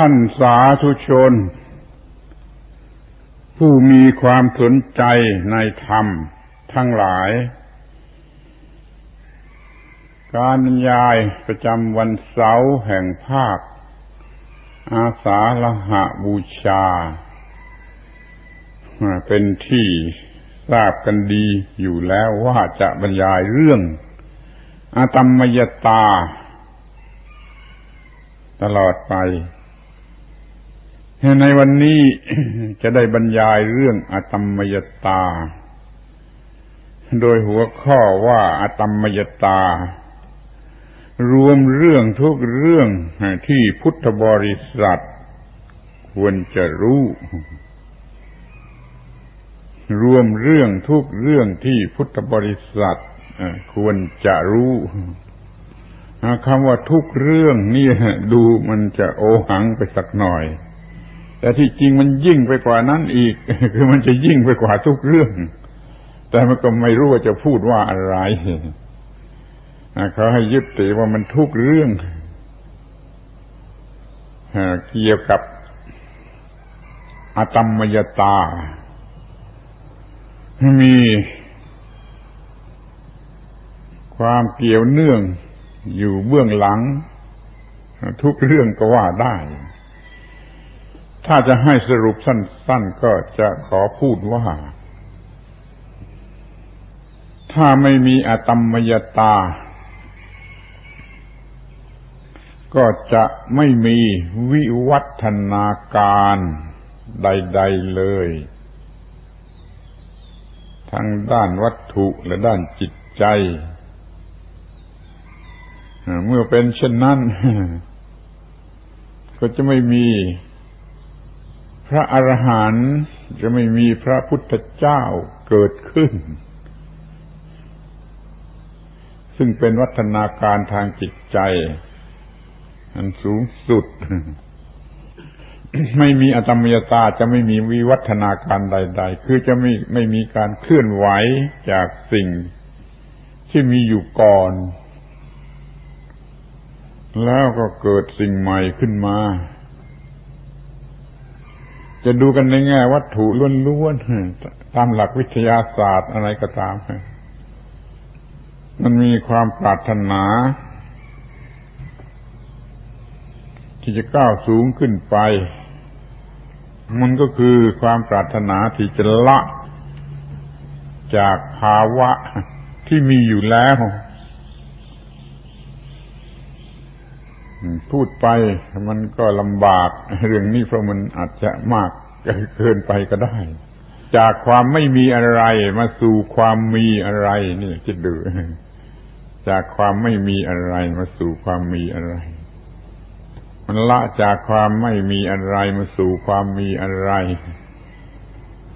ท่านสาธุชน ผู้มีความสนใจในธรรมทั้งหลาย การบรรยายประจำวันเสาร์แห่งภาค อาสาฬหะบูชา เป็นที่ทราบกันดีอยู่แล้วว่าจะบรรยายเรื่องอาตมมยตา ตลอดไป ในวันนี้จะได้บรรยายเรื่องอาตมมยตา โดยหัวข้อว่าอาตมมยตา รวมเรื่องทุกเรื่องที่พุทธบริษัท ควรจะรู้ รวมเรื่องทุกเรื่องที่พุทธบริษัทควรจะรู้คำว่าทุกเรื่องนี่ดูมันจะโอหังไปสักหน่อย แต่ที่จริงมันยิ่งไปกว่านั้นอีก คือมันจะยิ่งไปกว่าทุกเรื่อง แต่มันก็ไม่รู้ว่าจะพูดว่าอะไรเขาให้ยึดติว่ามันทุกเรื่องเกี่ยวกับอตมมยตา มีความเกี่ยวเนื่องอยู่เบื้องหลัง ทุกเรื่องก็ว่าได้ ถ้าจะให้สรุปสั้น ๆ ก็จะขอพูดว่า ถ้าไม่มีอตมมยตา ก็จะไม่มีวิวัฒนาการใด ๆ เลย ทั้งด้านวัตถุและด้านจิตใจ เมื่อเป็นเช่นนั้น ก็จะไม่มี พระอรหันต์จะไม่มีพระพุทธเจ้าเกิดขึ้น ซึ่งเป็นวัฒนาการทางจิตใจ อันสูงสุด ไม่มีอตมยตาจะไม่มีวิวัฒนาการใด ๆ คือจะไม่ไม่มีการเคลื่อนไหวจากสิ่งที่มีอยู่ก่อน แล้วก็เกิดสิ่งใหม่ขึ้นมา จะดูกันในแง่วัตถุล้วนๆตามหลักวิทยาศาสตร์อะไรก็ตามมันมีความปรารถนา ที่จะก้าวสูงขึ้นไป มันก็คือความปรารถนาที่จะละ จากภาวะที่มีอยู่แล้ว พูดไปมันก็ลำบากเรื่องนี้เพราะมันอาจจะมากเกินไปก็ได้ จากความไม่มีอะไรมาสู่ความมีอะไร นี่คิดดูจากความไม่มีอะไรมาสู่ความมีอะไร มันละจากความไม่มีอะไรมาสู่ความมีอะไร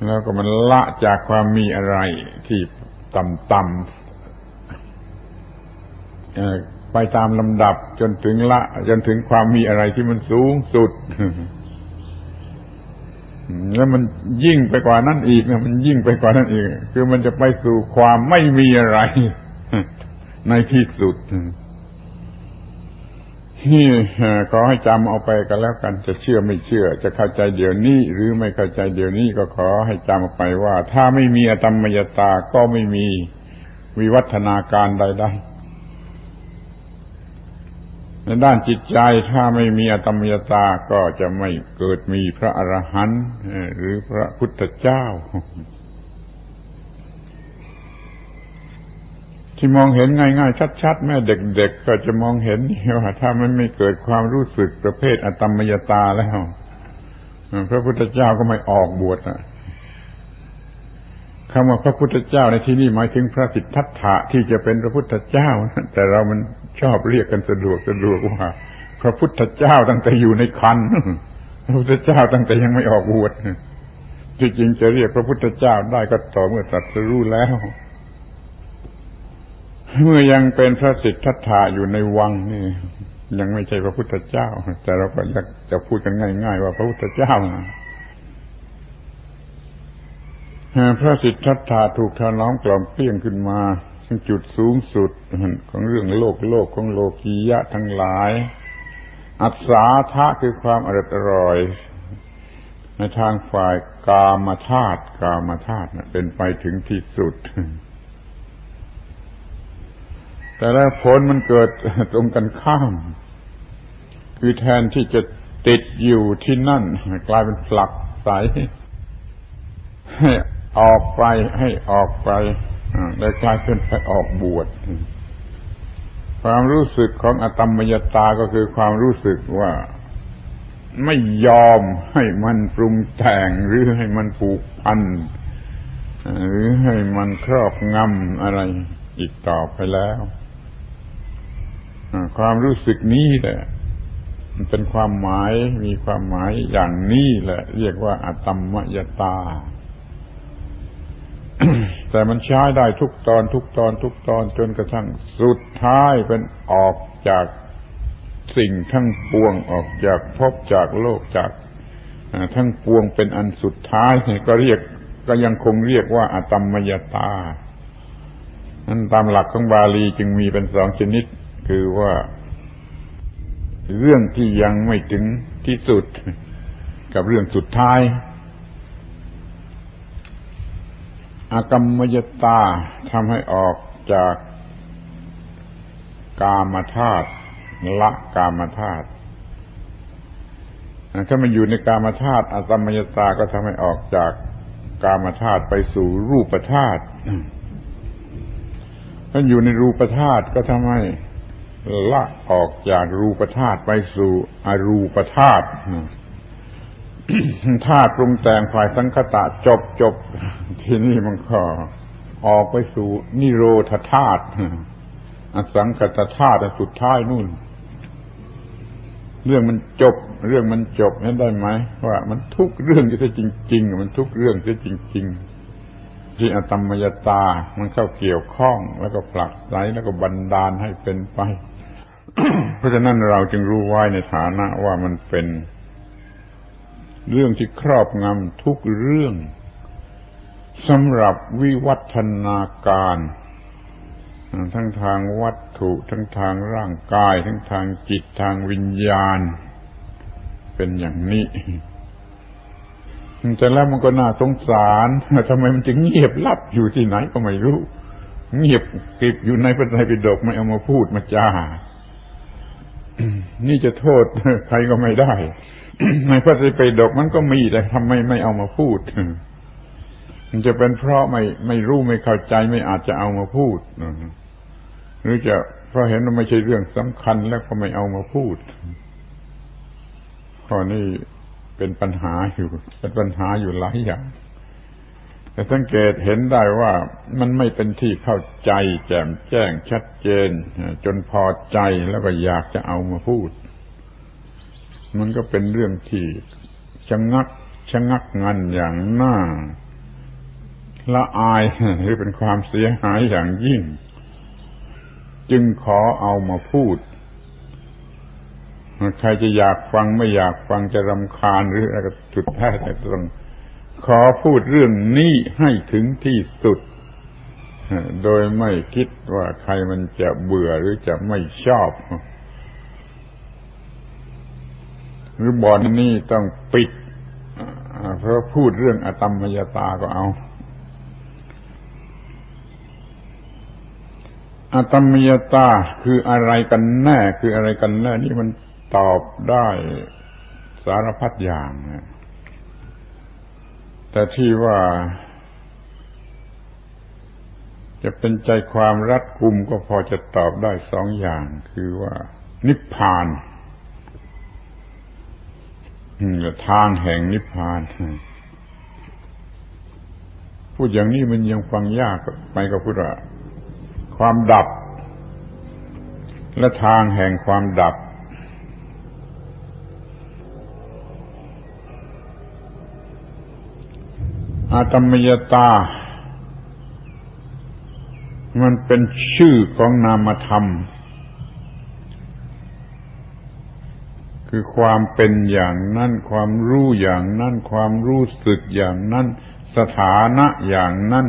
แล้วก็มันละจากความมีอะไรที่ต่ำๆ ไปตามลำดับจนถึงละ จนถึงความมีอะไรที่มันสูงสุด แล้วมันยิ่งไปกว่านั้นอีกนะมันยิ่งไปกว่านั้นอีก คือมันจะไปสู่ความไม่มีอะไร ในที่สุดนี่ขอให้จำเอาไปกันแล้วกัน จะเชื่อไม่เชื่อ จะเข้าใจเดี๋ยวนี้ หรือไม่เข้าใจเดี๋ยวนี้ก็ขอให้จำเอาไปว่า ถ้าไม่มีอตมมยตาก็ไม่มีวิวัฒนาการใดๆ ในด้านจิตใจถ้าไม่มีอตมยตาก็จะไม่เกิดมีพระอรหันต์หรือพระพุทธเจ้า ที่มองเห็นง่ายๆชัดๆแม่เด็กๆก็จะมองเห็นว่าถ้ามันไม่เกิดความรู้สึกประเภทอตมยตาแล้ว พระพุทธเจ้าก็ไม่ออกบวช คำว่าพระพุทธเจ้าในที่นี้หมายถึงพระสิทธัตถะที่จะเป็นพระพุทธเจ้า แต่เรามันชอบเรียกกันสะดวกสะดวกว่า พระพุทธเจ้าตั้งแต่อยู่ในคันพระพุทธเจ้าตั้งแต่ยังไม่ออกบวชจริงๆจะเรียกพระพุทธเจ้าได้ก็ต่อเมื่อตรัสรู้แล้ว เมื่อยังเป็นพระสิทธัตถะอยู่ในวังนี่ ยังไม่ใช่พระพุทธเจ้า แต่เราก็จะพูดกันง่าย ๆ ว่าพระพุทธเจ้านะ พระสิทธัตถะถูกทาน้อมกล่อมเปลี่ยงขึ้นมาจุดสูงสุดของเรื่องโลกโลกของโลกียะทั้งหลาย อัศาทะคือความอร่อยอร่อย ในทางฝ่ายกามธาตุกามธาตุเป็นไปถึงที่สุด แต่แล้วผลมันเกิดตรงกันข้าม คือแทนที่จะติดอยู่ที่นั่น กลายเป็นผลักใส ออกไปให้ออกไปแล้กลายเป็นไปออกบวชความรู้สึกของอตมมยตาก็คือความรู้สึกว่า ไม่ยอมให้มันปรุงแต่งหรือให้มันผูกพันหรือให้มันครอบงำอะไรอีกต่อไปแล้วความรู้สึกนี้แหละ มันเป็นความหมายมีความหมายอย่างนี้แหละ เรียกว่าอตมมยตา แต่มันใช้ได้ทุกตอนทุกตอนทุกตอนจนกระทั่งสุดท้ายเป็นออกจากสิ่งทั้งปวงออกจากพบจากโลกจากทั้งปวงเป็นอันสุดท้ายก็เรียกก็ยังคงเรียกว่าอะตมมยตานั้นตามหลักของบาลีจึงมีเป็นสองชนิด คือว่าเรื่องที่ยังไม่ถึงที่สุด กับเรื่องสุดท้าย อากรรมยตาทำให้ออกจากกามธาตุละกามธาตุถ้ามันอยู่ในกามธาตุอากรรมยตาก็ทำให้ออกจากกามธาตุไปสู่รูปธาตุถ้าอยู่ในรูปธาตุก็ทำให้ละออกจากรูปธาตุไปสู่อรูปธาตุ ธาตุปรุงแต่งฝ่ายสังคตะจบจบทีนี้มันก็ออกไปสู่นิโรธธาตุอสังคตธาตุสุดท้ายนู่น เรื่องมันจบ เรื่องมันจบเห็นได้ไหมว่า มันทุกเรื่องจะจริง ๆ มันทุกเรื่องจะจริง ๆ ที่อตมมยตา มันเข้าเกี่ยวข้องแล้วก็ผลักไสแล้วก็บันดาลให้เป็นไป เพราะฉะนั้นเราจึงรู้ไว้ในฐานะว่ามันเป็น เรื่องที่ครอบงำทุกเรื่องสำหรับวิวัฒนาการ ทั้งทางวัตถุ ทั้งทางร่างกาย ทั้งทางจิตทางวิญญาณ เป็นอย่างนี้แต่แล้วมันก็น่าสงสารทำไมมันจึงเงียบลับอยู่ที่ไหนก็ไม่รู้ เงียบกริบอยู่ในพระไตรปิฎกไม่เอามาพูดมาจานี่จะโทษใครก็ไม่ได้ ในพระไตรปิฎกมันก็มีแต่ทำไมไม่เอามาพูด มันจะเป็นเพราะไม่ไม่รู้ไม่เข้าใจไม่อาจจะเอามาพูดหรือจะเพราะเห็นว่าไม่ใช่เรื่องสำคัญแล้วก็ไม่เอามาพูดข้อนี้เป็นปัญหาอยู่เป็นปัญหาอยู่หลายอย่างแต่สังเกตเห็นได้ว่ามันไม่เป็นที่เข้าใจแจ่มแจ้งชัดเจน จนพอใจแล้วก็อยากจะเอามาพูด มันก็เป็นเรื่องที่ชะงักชะงักงันอย่างน่าละอายหรือเป็นความเสียหายอย่างยิ่ง จึงขอเอามาพูด ใครจะอยากฟังไม่อยากฟังจะรำคาญหรืออะไรก็จุดแท้แต่ต้องขอพูดเรื่องนี้ให้ถึงที่สุด โดยไม่คิดว่าใครมันจะเบื่อหรือจะไม่ชอบ หรือบ่อนนี่ต้องปิด เพราะพูดเรื่องอตมมยตาก็เอาอตมมยตาคืออะไรกันแน่ คืออะไรกันแน่ นี่มันตอบได้สารพัดอย่างแต่ที่ว่า จะเป็นใจความรัดกุมก็พอจะตอบได้สองอย่าง คือว่า นิพพาน ทางแห่งนิพพาน พูดอย่างนี้มันยังฟังยากไปก็พูดว่าความดับ และทางแห่งความดับ อาตมยตา มันเป็นชื่อของนามธรรม คือความเป็นอย่างนั้นความรู้อย่างนั้นความรู้สึกอย่างนั้นสถานะอย่างนั้น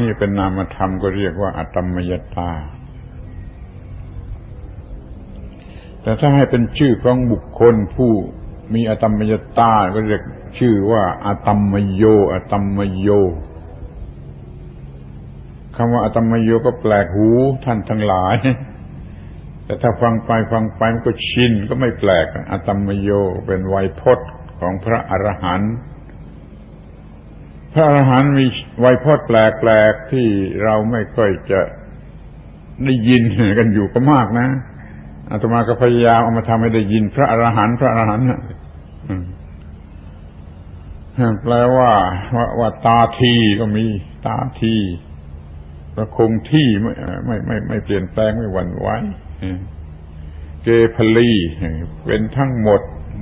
นี่เป็นนามธรรมก็เรียกว่าอัตมยตา แต่ถ้าให้เป็นชื่อของบุคคลผู้มีอตมยตา ก็เรียกชื่อว่าอตมโยอตมโยคำว่าอตมโยก็แปลกหูท่านทั้งหลาย แต่ถ้าฟังไปฟังไปมันก็ชินก็ไม่แปลกอตมมโยเป็นไวยพจน์ของพระอรหันต์พระอรหันต์มีไวยพจน์แปลกๆที่เราไม่ค่อยจะได้ยินกันอยู่ก็มากนะอาตมาก็พยายามเอามาทำให้ได้ยิน พระอรหันต์พระอรหันต์แปลว่าว่าว่าตาทีก็มี ตาทีประคงที่ไม่ไม่ไม่ไม่เปลี่ยนแปลงไม่หวั่นไหว เกพลีเป็นทั้งหมด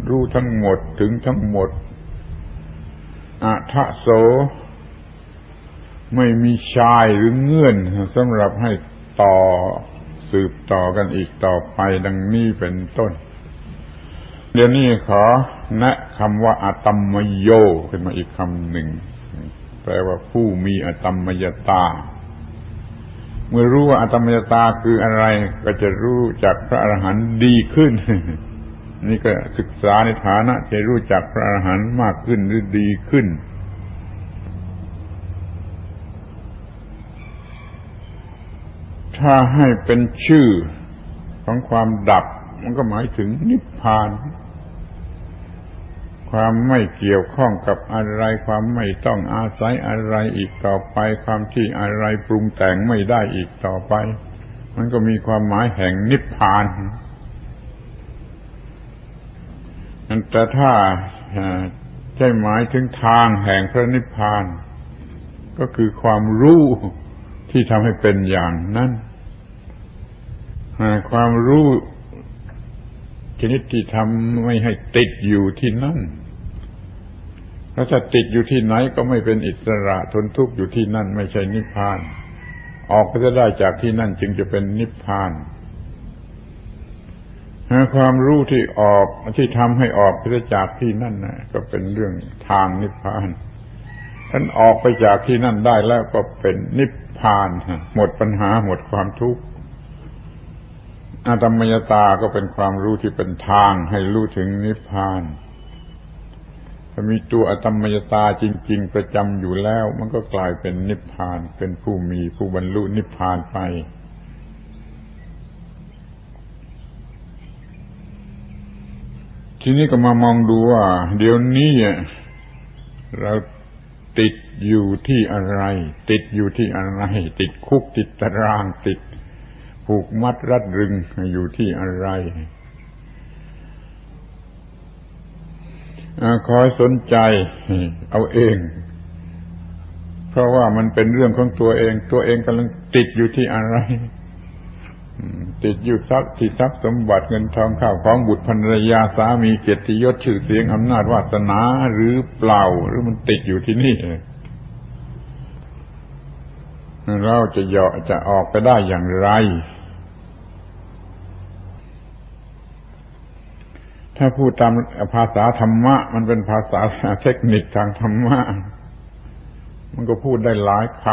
รู้ทั้งหมดถึงทั้งหมดอัทะโส ไม่มีชายหรือเงื่อนสำหรับให้ต่อสืบต่อกันอีกต่อไปดังนี้เป็นต้น เดี๋ยวนี้ขอแนะคำว่าอาตมมโยขึ้นมาอีกคำหนึ่ง แปลว่าผู้มีอาตมมยตา เมื่อรู้ว่าอาตมมยตาคืออะไร ก็จะรู้จักพระอรหันต์ดีขึ้น นี่ก็ศึกษาในฐานะจะรู้จักพระอรหันต์มากขึ้นหรือดีขึ้น ถ้าให้เป็นชื่อของความดับ มันก็หมายถึงนิพพาน ความไม่เกี่ยวข้องกับอะไร ความไม่ต้องอาศัยอะไรอีกต่อไป ความที่อะไรปรุงแต่งไม่ได้อีกต่อไป มันก็มีความหมายแห่งนิพพานแต่ถ้าใช่หมายถึงทางแห่งพระนิพพาน ก็คือความรู้ที่ทำให้เป็นอย่างนั้นความรู้ชนิดที่ทำไม่ให้ติดอยู่ที่นั่น แล้วถ้าติดอยู่ที่ไหนก็ไม่เป็นอิสระทนทุกข์อยู่ที่นั่นไม่ใช่นิพพาน ออกก็จะได้จากที่นั่นจึงจะเป็นนิพพานความรู้ที่ออกที่ทำให้ออกไปจากที่นั่นนะก็เป็นเรื่องทางนิพพานท่านออกไปจากที่นั่นได้แล้วก็เป็นนิพพานหมดปัญหาหมดความทุกข์อาตมยตาก็เป็นความรู้ที่เป็นทางให้รู้ถึงนิพพาน มีตัวอตมมยตาจริง ๆ ประจำอยู่แล้ว มันก็กลายเป็นนิพพานเป็นผู้มีผู้บรรลุนิพพานไป ทีนี้ก็มามองดูว่า เดี๋ยวนี้เราติดอยู่ที่อะไร ติดอยู่ที่อะไร ติดคุกติดตารางติด ผูกมัดรัดรึงอยู่ที่อะไร คอยสนใจ เอาเอง เพราะว่ามันเป็นเรื่องของตัวเอง ตัวเองกำลังติดอยู่ที่อะไร ติดอยู่ทรัพย์ที่ทรัพย์สมบัติเงินทองข้าวของบุตรภรรยาสามีเกียรติยศชื่อเสียงอำนาจวาสนาหรือเปล่า หรือมันติดอยู่ที่นี่เราจะเหาะจะออกไปได้อย่างไร ถ้าพูดตามภาษาธรรมะ มันเป็นภาษาเทคนิคทางธรรมะ มันก็พูดได้หลายค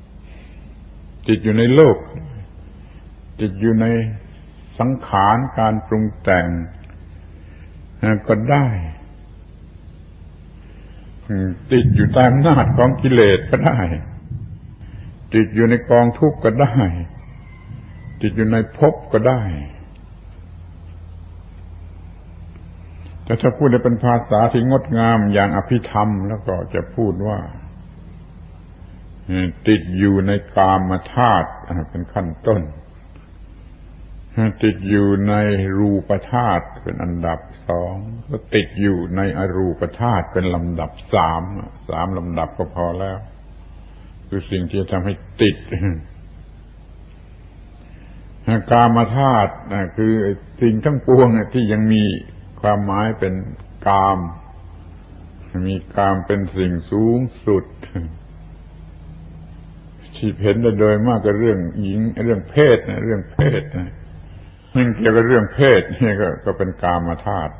ำจิตอยู่ในโลก จิตอยู่ในสังขารการปรุงแต่งก็ได้ติดอยู่ตามนาจของกิเลสก็ได้ ติดอยู่ในกองทุกข์ก็ได้ ติดอยู่ในภพก็ได้ แต่ถ้าพูดในเป็นภาษาที่งดงามอย่างอภิธรรมแล้วก็จะพูดว่า ติดอยู่ในกามธาตุเป็นขั้นต้น ติดอยู่ในรูปธาตุเป็นอันดับสองก็ติดอยู่ในอรูปธาตุเป็นลำดับสามสามลำดับก็พอแล้ว คือสิ่งที่ทำให้ติดกามธาตุคือสิ่งทั้งปวงที่ยังมี ความหมายเป็นกาม มีกามเป็นสิ่งสูงสุด ที่เห็นได้โดยมากก็เรื่องหญิง เรื่องเพศนะเรื่องเพศนะมันเกี่ยวกับเรื่องเพศนี่ก็ก็เป็นกามาธาตุ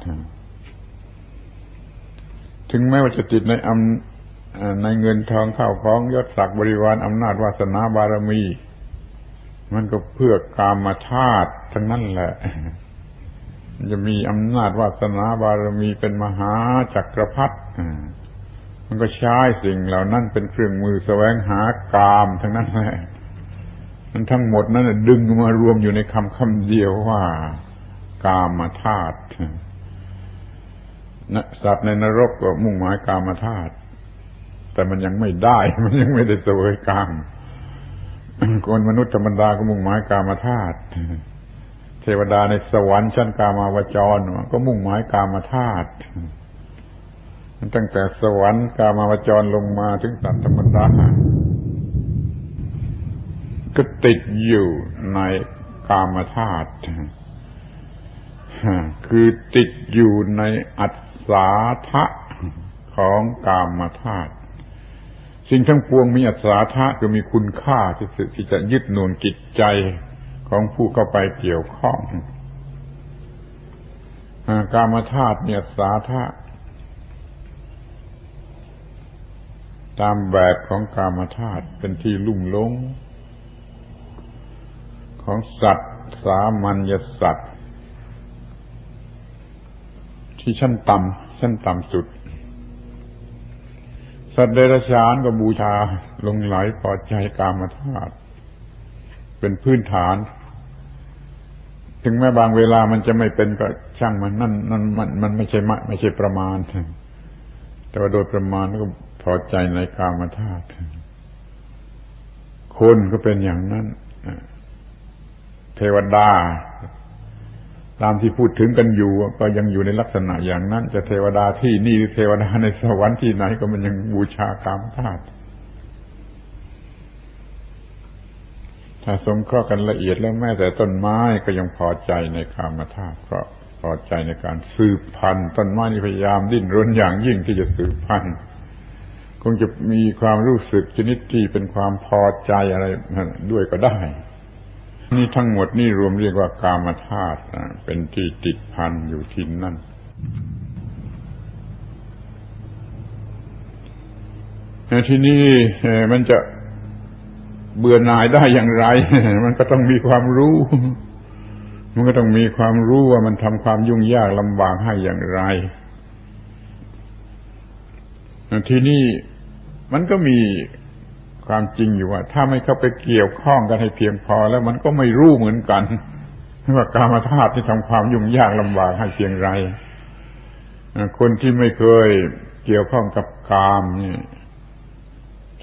ถึงแม้ว่าจะติดในอำในเงินทองข้าวของยศศักดิ์บริวารอำนาจวาสนาบารมี มันก็เพื่อกามาธาตุทั้งนั้นแหละ จะมีอำนาจวาสนาบารมีเป็นมหาจักรพรรดิมันก็ใช้สิ่งเหล่านั้นเป็นเครื่องมือแสวงหากามทั้งนั้นแหละมันทั้งหมดนั้นดึงมารวมอยู่ในคำคำเดียวว่า กามธาตุสัตว์ในนรกก็มุ่งหมายกามธาตุแต่มันยังไม่ได้ มันยังไม่ได้เสวยกามคนมนุษย์ธรรมดาก็มุ่งหมายกามธาตุ เทวดาในสวรรค์ชั้นกามาวจรก็มุ่งหมายกามธาตุตั้งแต่สวรรค์กามาวจรลงมาถึงสัตว์ธรรมดาก็ติดอยู่ในกามธาตุคือติดอยู่ในอัศาทะของกามธาตุสิ่งทั้งปวงมีอัศาทะคือมีคุณค่าที่ที่จะยึดหน่วงจิตใจ ของผู้เข้าไปเกี่ยวข้องกามธาตุมีอัศาทะตามแบบของกามธาตุเป็นที่ลุ่มลง ของสัตว์ สามัญญสัตว์ ที่ชั้นต่ำชั้นต่ำสุด สัตว์เดรัจฉานก็บูชาลงไหลพอใจกามธาตุ เป็นพื้นฐาน ถึงแม้บางเวลามันจะไม่เป็นก็ช่างมันนั่นนั่นมันมันไม่ใช่มไม่ใช่ประมาณ แต่ว่าโดยประมาณก็พอใจในกามธาตุคนก็เป็นอย่างนั้นเทวดา ตามที่พูดถึงกันอยู่ ก็ยังอยู่ในลักษณะอย่างนั้น จะเทวดาที่นี่หรือเทวดาในสวรรค์ที่ไหนก็มันยังบูชากามธาตุ ถ้าสงเคราะห์กันละเอียดแล้วแม้แต่ต้นไม้ก็ยังพอใจในกามธาตุเพราะพอใจในการสืบพันธุ์ต้นไม้นี่พยายามดิ้นรนอย่างยิ่งที่จะสืบพันธุ์คงจะมีความรู้สึกชนิดที่เป็นความพอใจอะไรด้วยก็ได้ นี่ทั้งหมดนี่รวมเรียกว่ากามธาตุเป็นที่ติดพันอยู่ที่นั่นที่นี่มันจะ เบื่อหน่ายได้อย่างไร มันก็ต้องมีความรู้ มันก็ต้องมีความรู้ว่ามันทำความยุ่งยากลำบากให้อย่างไร ที่นี่มันก็มีความจริงอยู่ว่า ถ้าไม่เข้าไปเกี่ยวข้องกันให้เพียงพอ แล้วมันก็ไม่รู้เหมือนกันว่ากามธาตุที่ทำความยุ่งยากลำบากให้เพียงไรคนที่ไม่เคยเกี่ยวข้องกับกามนี่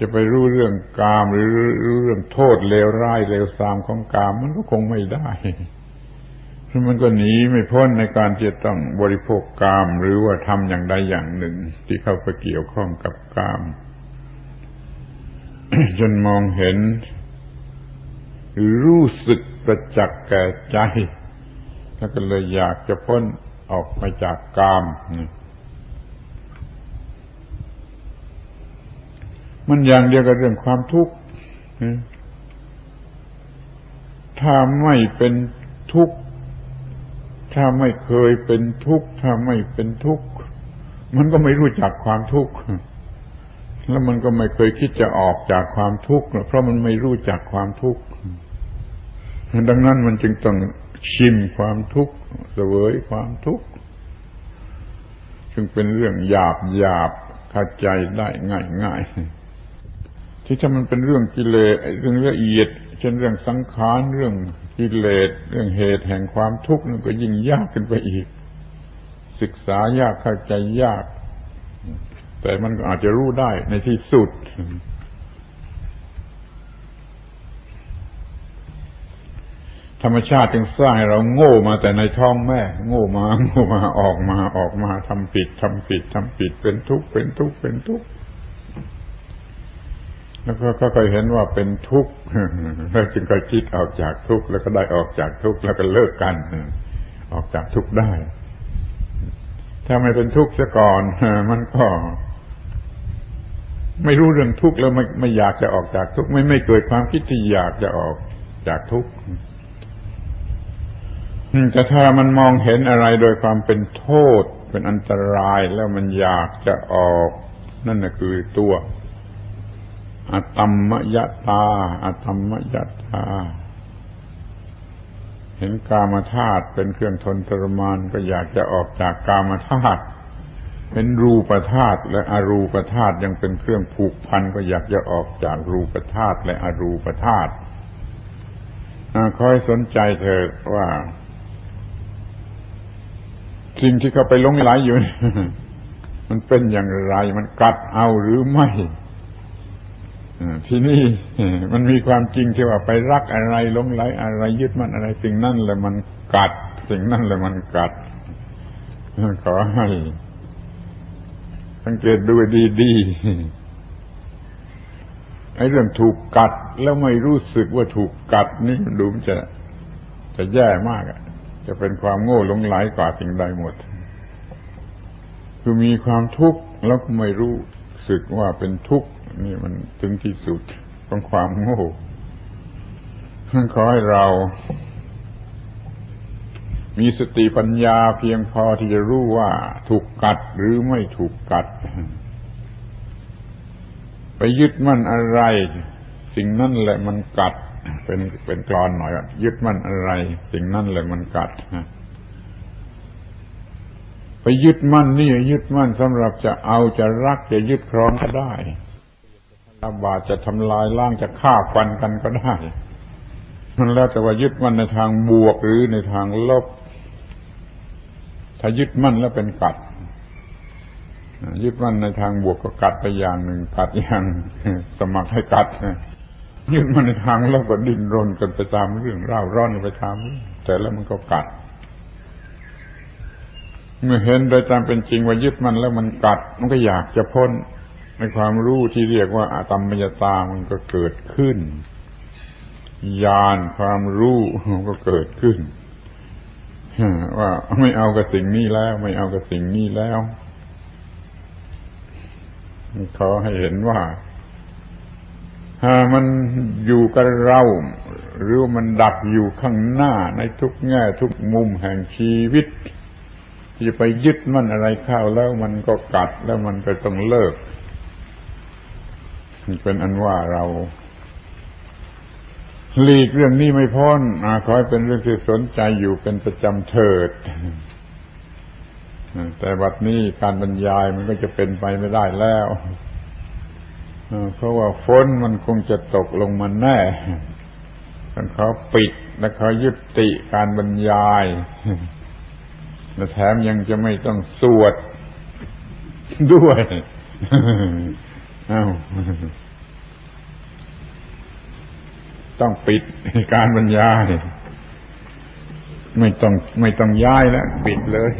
จะไปรู้เรื่องกามหรือรู้เรื่องโทษเลวร้ายเลวทรามของกาม มันก็คงไม่ได้เพราะมันก็หนีไม่พ้นในการที่จะต้องบริโภคกาม หรือว่าทำอย่างใดอย่างหนึ่ง ที่เข้าไปเกี่ยวข้องกับกาม จนมองเห็น หรือรู้สึกประจักษ์แก่ใจ แล้วก็เลยอยากจะพ้นออกมาจากกาม มันอย่างเดียวกับเรื่องความทุกข์ถ้าไม่เป็นทุกข์ถ้าไม่เคยเป็นทุกข์ถ้าไม่เป็นทุกข์มันก็ไม่รู้จักความทุกข์แล้วมันก็ไม่เคยคิดจะออกจากความทุกข์เพราะมันไม่รู้จักความทุกข์ดังนั้นมันจึงต้องชิมความทุกข์เสวยความทุกข์จึงเป็นเรื่องหยาบหยาบเข้าใจได้ง่ายง่าย ที่ถ้ามันเป็นเรื่องกิเลสเรื่องละเอียดเช่นเรื่องสังขารเรื่องกิเลสเรื่องเหตุแห่งความทุกข์นั่นก็ยิ่งยากขึ้นไปอีก ศึกษายากเข้าใจยาก แต่มันก็อาจจะรู้ได้ในที่สุด ธรรมชาติจึงสร้างให้เราโง่มาแต่ในท้องแม่ โง่มา โง่มาออกมาออกมาทำผิดทำผิดทำผิดเป็นทุกข์เป็นทุกข์เป็นทุกข์ แล้วก็เคยเห็นว่าเป็นทุกข์แล้วจึงค่อยคิดออกจากทุกข์แล้วก็ได้ออกจากทุกข์แล้วก็เลิกกัน ออกจากทุกข์ได้ ถ้าไม่เป็นทุกข์เสียก่อนมันก็ ไม่รู้เรื่องทุกข์แล้วไม่ไม่อยากจะออกจากทุกข์ไม่ไม่เกิดความคิดที่อยากจะออกจากทุกข์แต่ถ้ามันมองเห็นอะไรโดยความเป็นโทษ เป็นอันตรายแล้วมันอยากจะออก นั่นนะคือตัว อตมมยตาอตมมยตา เห็นกามธาตุเป็นเครื่องทนทรมานก็อยากจะออกจากกามธาตุเห็นรูปธาตุและอรูปธาตุยังเป็นเครื่องผูกพันก็อยากจะออกจากรูปธาตุและอรูปธาตุคอยสนใจเถิดว่า สิ่งที่เขาไปหลงไหลอยู่ มันเป็นอย่างไร มันกัดเอาหรือไม่ ที่นี่มันมีความจริงที่ว่าไปรักอะไรหลงไหลอะไรยึดมันอะไร สิ่งนั่นแหละมันกัด สิ่งนั่นแหละมันกัดขอให้ สังเกตดูดีๆไอ้เรื่องถูกกัดแล้วไม่รู้สึกว่าถูกกัดนี่มันดูมันจะจะแย่มากอะจะเป็นความโง่หลงไหลกว่าสิ่งใดหมด คือมีความทุกข์แล้วไม่รู้สึกว่าเป็นทุกข์ นี่มันถึงที่สุดของความโง่ขอให้เรา มีสติปัญญาเพียงพอที่จะรู้ว่าถูกกัดหรือไม่ถูกกัด ไปยึดมั่นอะไร สิ่งนั่นแหละมันกัด เป็นเป็นกรอนหน่อยยึดมั่นอะไร สิ่งนั่นแหละมันกัดไปยึดมั่นนี่ยึดมั่นสำหรับจะเอาจะรักจะยึดครองก็ได้ ทำบาจะทำลายล้างจะฆ่าฟันกันก็ได้ มันแล้วแต่ว่ายึดมันในทางบวกหรือในทางลบ ถ้ายึดมั่นแล้วเป็นกัด ยึดมั่นในทางบวกก็กัดไปอย่างหนึ่งกัดอย่างสมัครให้กัดยึดมั่นในทางลบก็ดิ้นรนกันไปตามเรื่องเล่าร้อนไปตามแต่แล้วมันก็กัด เมื่อเห็นโดยตามเป็นจริงว่ายึดมันแล้วมันกัด มันก็อยากจะพ้น ในความรู้ที่เรียกว่าอาตมมยตามันก็เกิดขึ้นญาณความรู้ก็เกิดขึ้นว่าไม่เอากับสิ่งนี้แล้ว ไม่เอากับสิ่งนี้แล้วขอให้เห็นว่ามันอยู่กับเรา หรือมันดักอยู่ข้างหน้าในทุกแง่ทุกมุมแห่งชีวิต ที่ไปยึดมันอะไรเข้าแล้วมันก็กัดแล้วมันก็ต้องเลิก เป็นอันว่าเราหลีกเรื่องนี้ไม่พ้นขอให้เป็นเรื่องที่สนใจอยู่เป็นประจำเถิด แต่บัดนี้การบรรยายมันก็จะเป็นไปไม่ได้แล้วเพราะว่าฝนมันคงจะตกลงมาแน่เขาปิดและเขายุติการบรรยาย และแถมยังจะไม่ต้องสวดด้วย อ้าวต้องปิดการบรรยาย ไม่ต้องไม่ต้องย้ายแล้ว ปิดเลย